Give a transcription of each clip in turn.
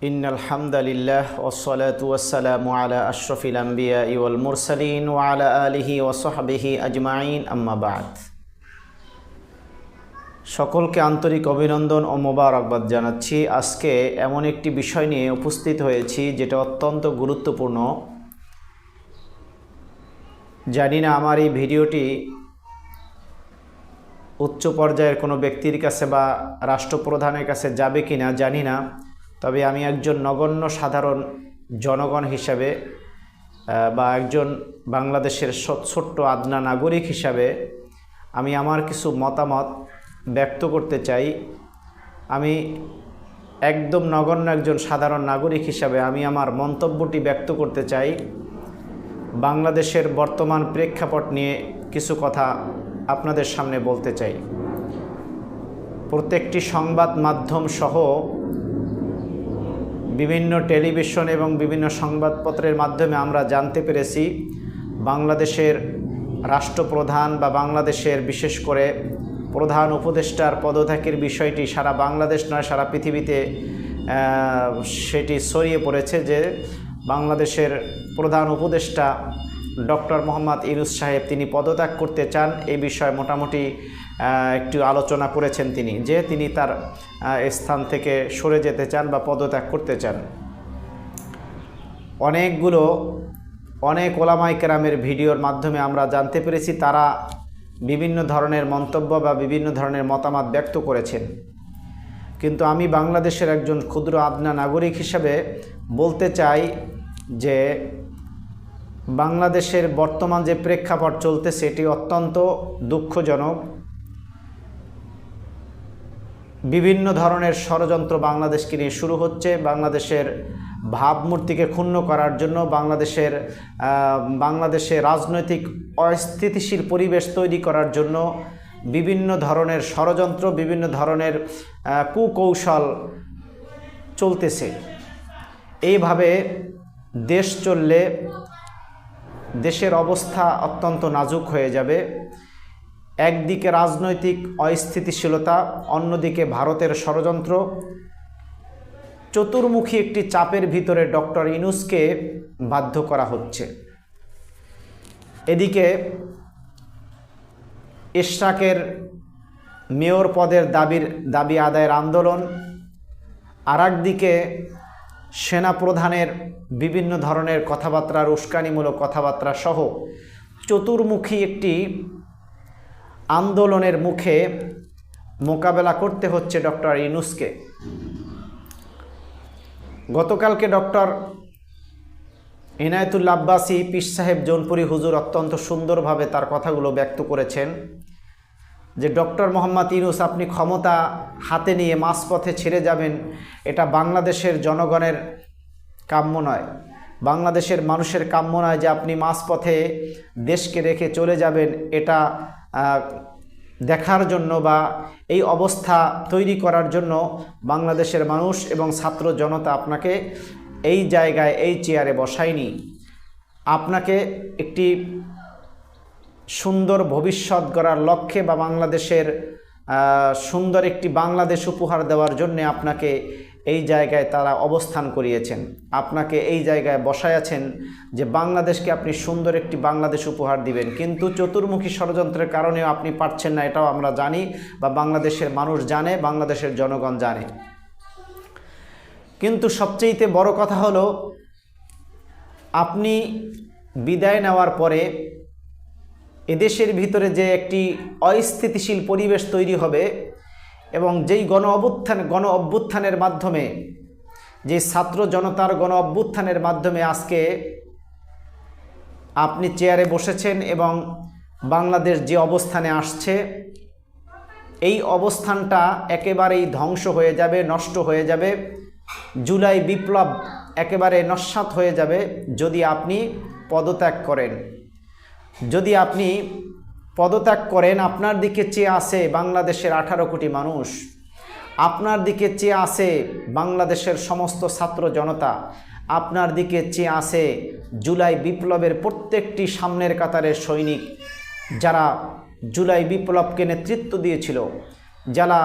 إن الحمد لله والصلاة والسلام على أشرف الأنبياء والمرسلين وعلى آله وصحبه أجمعين أما بعد সকলকে আন্তরিক অভিনন্দন ও মোবারকবাদ জানাচ্ছি আজকে এমন একটি বিষয় নিয়ে উপস্থিত হয়েছি যেটা অত্যন্ত গুরুত্বপূর্ণ জানি না আমার এই ভিডিওটি উচ্চ পর্যায়ের কোনো ব্যক্তির কাছে বা রাষ্ট্রপ্রধানের কাছে যাবে কি না জানি না তবে আমি একজন নগণ্য সাধারণ জনগণ হিসাবে বা একজন বাংলাদেশের ছোট্ট আদনা নাগরিক হিসাবে আমি আমার কিছু মতামত ব্যক্ত করতে চাই। আমি একদম নগণ্য একজন সাধারণ নাগরিক হিসাবে আমি আমার মন্তব্যটি ব্যক্ত করতে চাই। বাংলাদেশের বর্তমান প্রেক্ষাপট নিয়ে কিছু কথা আপনাদের সামনে বলতে চাই। প্রত্যেকটি সংবাদ মাধ্যম সহ বিভিন্ন টেলিভিশন এবং বিভিন্ন সংবাদপত্রের মাধ্যমে আমরা জানতে পেরেছি বাংলাদেশের রাষ্ট্রপ্রধান বা বাংলাদেশের বিশেষ করে প্রধান উপদেষ্টার পদত্যাগের বিষয়টি সারা বাংলাদেশ নয়, সারা পৃথিবীতে সেটি ছড়িয়ে পড়েছে যে বাংলাদেশের প্রধান উপদেষ্টা ডক্টর মোহাম্মদ ইউনুস সাহেব তিনি পদত্যাগ করতে চান এই বিষয়ে মোটামুটি একটু আলোচনা করেছেন তিনি যে তিনি তার স্থান থেকে সরে যেতে চান বা পদত্যাগ করতে চান। অনেকগুলো, অনেক ওলামাই কেরামের ভিডিওর মাধ্যমে আমরা জানতে পেরেছি তারা বিভিন্ন ধরনের মন্তব্য বা বিভিন্ন ধরনের মতামত ব্যক্ত করেছেন। কিন্তু আমি বাংলাদেশের একজন ক্ষুদ্র আদনা নাগরিক হিসাবে বলতে চাই যে বাংলাদেশের বর্তমান যে প্রেক্ষাপট চলতেছে, এটি অত্যন্ত দুঃখজনক। বিভিন্ন ধরনের ষড়যন্ত্র বাংলাদেশকে নিয়ে শুরু হচ্ছে। বাংলাদেশের ভাবমূর্তিকে ক্ষুণ্ণ করার জন্য বাংলাদেশের বাংলাদেশে রাজনৈতিক অস্থিতিশীল পরিবেশ তৈরি করার জন্য বিভিন্ন ধরনের ষড়যন্ত্র, বিভিন্ন ধরনের কুকৌশল চলতেছে। এইভাবে দেশ চললে দেশের অবস্থা অত্যন্ত নাজুক হয়ে যাবে। একদিকে রাজনৈতিক অস্থিতিশীলতা, অন্যদিকে ভারতের ষড়যন্ত্র। চতুর্মুখী একটি চাপের ভিতরে ডক্টর ইনুসকে বাধ্য করা হচ্ছে। এদিকে ইশরাকের মেয়র পদের দাবির, দাবি আদায়ের আন্দোলন। আর একদিকে সেনাপ্রধানের বিভিন্ন ধরনের কথাবার্তার উস্কানিমূলক কথাবার্তা সহ চতুর্মুখী একটি আন্দোলনের মুখে মোকাবেলা করতে হচ্ছে ডক্টর ইনুসকে গতকালকে ডক্টর ইনায়তুল্লা আব্বাসী পিস সাহেব জৌনপুরি হুজুর অত্যন্ত সুন্দরভাবে তার কথাগুলো ব্যক্ত করেছেন। যে ডক্টর মোহাম্মদ ইনুস আপনি ক্ষমতা হাতে নিয়ে মাঝপথে ছেড়ে যাবেন, এটা বাংলাদেশের জনগণের কাম্য নয়। বাংলাদেশের মানুষের কাম্য নয় যে আপনি মাঝপথে দেশকে রেখে চলে যাবেন, এটা দেখার জন্য বা এই অবস্থা তৈরি করার জন্য বাংলাদেশের মানুষ এবং ছাত্র জনতা আপনাকে এই জায়গায়, এই চেয়ারে বসায়নি। আপনাকে একটি সুন্দর ভবিষ্যৎ গড়ার লক্ষ্যে বা বাংলাদেশের সুন্দর একটি বাংলাদেশ উপহার দেওয়ার জন্য আপনাকে এই জায়গায় তারা অবস্থান করিয়েছেন। আপনাকে এই জায়গায় বসায়াছেন যে বাংলাদেশকে আপনি সুন্দর একটি বাংলাদেশ উপহার দিবেন। কিন্তু চতুর্মুখী ষড়যন্ত্রের কারণেও আপনি পারছেন না, এটাও আমরা জানি বা বাংলাদেশের মানুষ জানে, বাংলাদেশের জনগণ জানে। কিন্তু সবচেয়েতে বড় কথা হলো, আপনি বিদায় নেওয়ার পরে এদেশের ভিতরে যে একটি অস্থিতিশীল পরিবেশ তৈরি হবে এবং যেই গণ অভ্যুত্থান, গণ অভ্যুত্থানের মাধ্যমে, যে ছাত্র জনতার গণ অভ্যুত্থানের মাধ্যমে আজকে আপনি চেয়ারে বসেছেন এবং বাংলাদেশ যে অবস্থানে আসছে, এই অবস্থানটা একেবারেই ধ্বংস হয়ে যাবে, নষ্ট হয়ে যাবে। জুলাই বিপ্লব একেবারে নস্বাত হয়ে যাবে যদি আপনি পদত্যাগ করেন। যদি আপনি পদত্যাগ করেন, আপনার দিকে চেয়ে আসে বাংলাদেশের আঠারো কোটি মানুষ, আপনার দিকে চেয়ে আসে বাংলাদেশের সমস্ত ছাত্র জনতা, আপনার দিকে চেয়ে আসে জুলাই বিপ্লবের প্রত্যেকটি সামনের কাতারের সৈনিক যারা জুলাই বিপ্লবকে নেতৃত্ব দিয়েছিল, যারা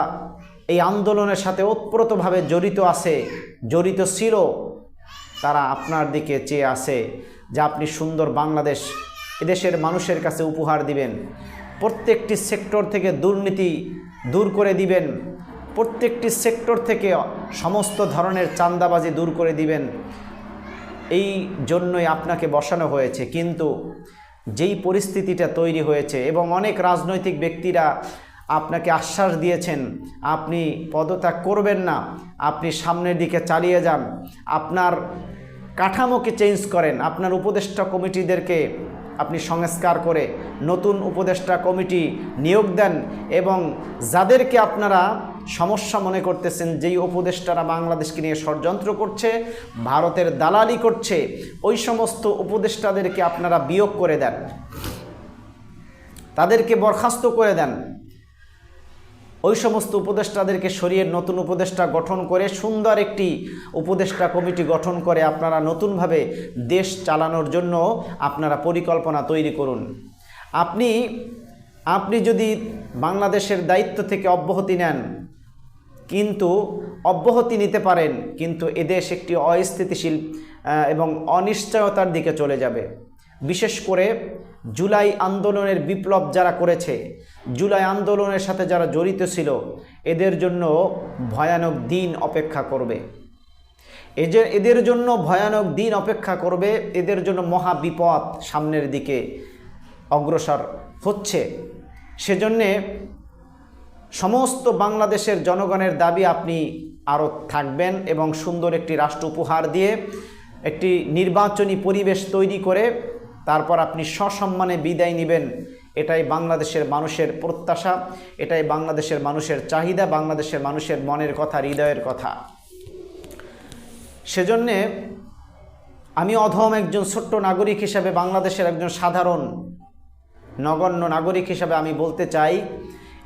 এই আন্দোলনের সাথে ওতপ্রোতভাবে জড়িত আছে, জড়িত ছিল, তারা আপনার দিকে চেয়ে আছে যে আপনি সুন্দর বাংলাদেশ এদেশের মানুষের কাছে উপহার দিবেন। প্রত্যেকটি সেক্টর থেকে দুর্নীতি দূর করে দিবেন। প্রত্যেকটি সেক্টর থেকে সমস্ত ধরনের চাঁদাবাজি দূর করে দিবেন। এই জন্যই আপনাকে বসানো হয়েছে। কিন্তু যেই পরিস্থিতিটা তৈরি হয়েছে এবং অনেক রাজনৈতিক ব্যক্তিরা আপনাকে আশ্বাস দিয়েছেন, আপনি পদত্যাগ করবেন না, আপনি সামনের দিকে চালিয়ে যান, আপনার কাঠামোকে চেঞ্জ করেন, আপনার উপদেষ্টা কমিটিদেরকে আপনি সংস্কার করে নতুন উপদেষ্টা কমিটি নিয়োগ দেন এবং যাদেরকে আপনারা সমস্যা মনে করতেছেন, যেই উপদেষ্টারা বাংলাদেশকে নিয়ে ষড়যন্ত্র করছে, ভারতের দালালি করছে, ওই সমস্ত উপদেষ্টাদেরকে আপনারা বিয়োগ করে দেন। তাদেরকে বরখাস্ত করে দেন। ওই সমস্ত উপদেষ্টাদেরকে সরিয়ে নতুন উপদেষ্টা গঠন করে সুন্দর একটি উপদেষ্টা কমিটি গঠন করে আপনারা নতুনভাবে দেশ চালানোর জন্য আপনারা পরিকল্পনা তৈরি করুন। আপনি আপনি যদি বাংলাদেশের দায়িত্ব থেকে অব্যাহতি নেন, কিন্তু অব্যাহতি নিতে পারেন, কিন্তু এদেশ একটি অস্থিতিশীল এবং অনিশ্চয়তার দিকে চলে যাবে। বিশেষ করে জুলাই আন্দোলনের বিপ্লব যারা করেছে, জুলাই আন্দোলনের সাথে যারা জড়িত ছিল, এদের জন্য ভয়ানক দিন অপেক্ষা করবে। যে এদের জন্য ভয়ানক দিন অপেক্ষা করবে, এদের জন্য মহা বিপদ সামনের দিকে অগ্রসর হচ্ছে। সেজন্যে সমস্ত বাংলাদেশের জনগণের দাবি আপনি আরও থাকবেন এবং সুন্দর একটি রাষ্ট্র উপহার দিয়ে একটি নির্বাচনী পরিবেশ তৈরি করে তারপর আপনি সসম্মানে বিদায় নেবেন। এটাই বাংলাদেশের মানুষের প্রত্যাশা, এটাই বাংলাদেশের মানুষের চাহিদা, বাংলাদেশের মানুষের মনের কথা, হৃদয়ের কথা। সেজন্যে আমি অধম একজন ছোট্ট নাগরিক হিসাবে, বাংলাদেশের একজন সাধারণ, নগণ্য নাগরিক হিসাবে আমি বলতে চাই,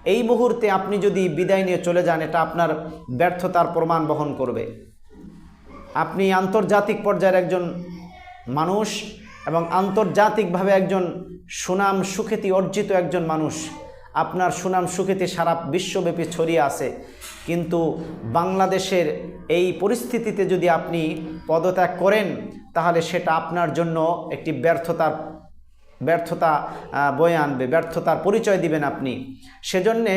এই মুহূর্তে আপনি যদি বিদায় নিয়ে চলে যান, এটা আপনার ব্যর্থতার প্রমাণ বহন করবে। আপনি আন্তর্জাতিক পর্যায়ের একজন মানুষ এবং আন্তর্জাতিকভাবে একজন সুনাম সুখ্যাতি অর্জিত একজন মানুষ, আপনার সুনাম সুখ্যাতি সারা বিশ্বব্যাপী ছড়িয়ে আছে। কিন্তু বাংলাদেশের এই পরিস্থিতিতে যদি আপনি পদত্যাগ করেন, তাহলে সেটা আপনার জন্য একটি ব্যর্থতার, ব্যর্থতা বয়ে আনবে, ব্যর্থতার পরিচয় দিবেন আপনি। সেজন্যে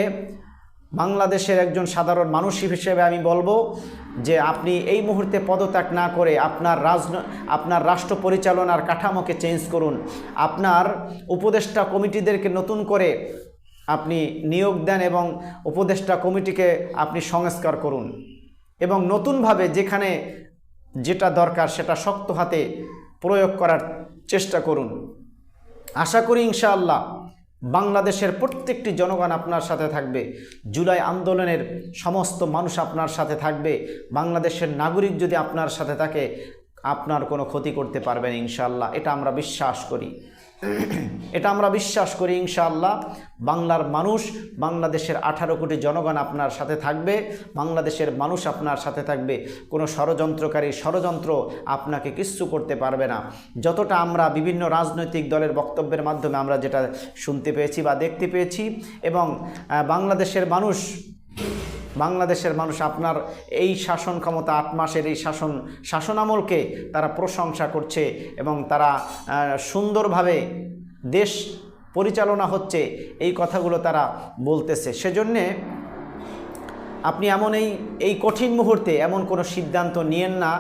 বাংলাদেশের একজন সাধারণ মানুষ হিসেবে আমি বলব যে আপনি এই মুহূর্তে পদত্যাগ না করে আপনার রাজন, আপনার রাষ্ট্র পরিচালনার কাঠামোকে চেঞ্জ করুন। আপনার উপদেষ্টা কমিটিদেরকে নতুন করে আপনি নিয়োগ দেন এবং উপদেষ্টা কমিটিকে আপনি সংস্কার করুন। এবং নতুনভাবে যেখানে যেটা দরকার সেটা শক্ত হাতে প্রয়োগ করার চেষ্টা করুন। আশা করি ইনশাআল্লাহ বাংলাদেশের প্রত্যেকটি জনগণ আপনার সাথে থাকবে। জুলাই আন্দোলনের সমস্ত মানুষ আপনার সাথে থাকবে। বাংলাদেশের নাগরিক যদি আপনার সাথে থাকে, আপনার কোনো ক্ষতি করতে পারবেন ইনশাল্লাহ এটা আমরা বিশ্বাস করি। এটা আমরা বিশ্বাস করি, ইনশাআল্লাহ। বাংলার মানুষ, বাংলাদেশের আঠারো কোটি জনগণ আপনার সাথে থাকবে। বাংলাদেশের মানুষ আপনার সাথে থাকবে। কোনো ষড়যন্ত্রকারী ষড়যন্ত্র আপনাকে কিচ্ছু করতে পারবে না। যতটা আমরা বিভিন্ন রাজনৈতিক দলের বক্তব্যের মাধ্যমে আমরা যেটা শুনতে পেয়েছি বা দেখতে পেয়েছি এবং বাংলাদেশের মানুষ বাংলাদেশের মানুষ আপনার এই শাসন ক্ষমতা আট মাসের এই শাসন, শাসনামলকে তারা প্রশংসা করছে এবং তারা সুন্দরভাবে দেশ পরিচালনা হচ্ছে, এই কথাগুলো তারা বলতেছে। সেজন্যে আপনি এমন এই এই কঠিন মুহূর্তে এমন কোনো সিদ্ধান্ত নিয়েন না,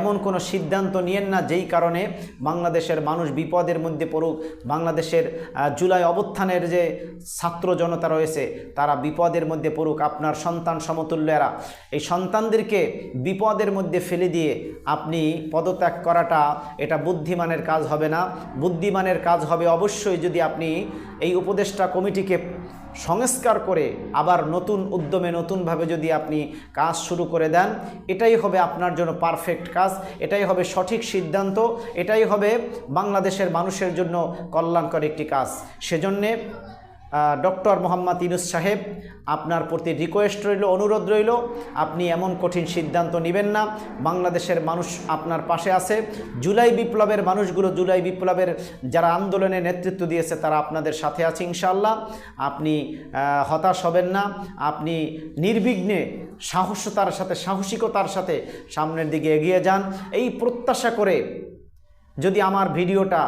এমন কোনো সিদ্ধান্ত নিয়েন না যেই কারণে বাংলাদেশের মানুষ বিপদের মধ্যে পড়ুক, বাংলাদেশের জুলাই অবস্থানের যে ছাত্র জনতা রয়েছে, তারা বিপদের মধ্যে পড়ুক, আপনার সন্তান সমতুল্যেরা। এই সন্তানদেরকে বিপদের মধ্যে ফেলে দিয়ে আপনি পদত্যাগ করাটা এটা বুদ্ধিমানের কাজ হবে না। বুদ্ধিমানের কাজ হবে অবশ্যই যদি আপনি এই উপদেষ্টা কমিটিকে সংস্কার করে আবার নতুন উদ্যমে নতুনভাবে যদি আপনি কাজ শুরু করে দেন, এটাই হবে আপনার জন্য পারফেক্ট কাজ, এটাই হবে সঠিক সিদ্ধান্ত, এটাই হবে বাংলাদেশের মানুষের জন্য কল্যাণকর একটি কাজ। সেজন্যে ডক্টর মোহাম্মদ ইনুস সাহেব, আপনার প্রতি রিকোয়েস্ট রইল, অনুরোধ রইল, আপনি এমন কঠিন সিদ্ধান্ত নেবেন না। বাংলাদেশের মানুষ আপনার পাশে আছে। জুলাই বিপ্লবের মানুষগুলো, জুলাই বিপ্লবের যারা আন্দোলনে নেতৃত্ব দিয়েছে, তারা আপনাদের সাথে আছে ইনশাল্লাহ আপনি হতাশ হবেন না। আপনি নির্বিঘ্নে সাহসতার সাথে, সাহসিকতার সাথে সামনের দিকে এগিয়ে যান। এই প্রত্যাশা করে যদি আমার ভিডিওটা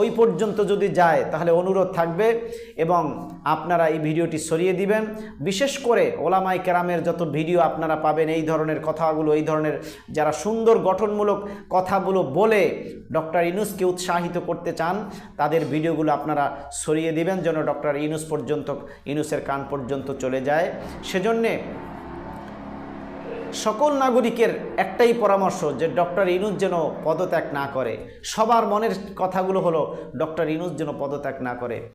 ওই পর্যন্ত যদি যায়, তাহলে অনুরোধ থাকবে এবং আপনারা এই ভিডিওটি সরিয়ে দিবেন। বিশেষ করে ওলামাই কেরামের যত ভিডিও আপনারা পাবেন, এই ধরনের কথাগুলো, এই ধরনের যারা সুন্দর গঠনমূলক কথাগুলো বলে ডক্টর ইনুসকে উৎসাহিত করতে চান, তাদের ভিডিওগুলো আপনারা সরিয়ে দিবেন যেন ডক্টর ইনুস পর্যন্ত ইনুসের কান পর্যন্ত চলে যায়। সেজন্যে সকল নাগরিকের একটাই পরামর্শ যে ডক্টর ইনুজ যেন পদত্যাগ না করে। সবার মনের কথাগুলো হলো, ডক্টর ইনুজ যেন পদত্যাগ না করে।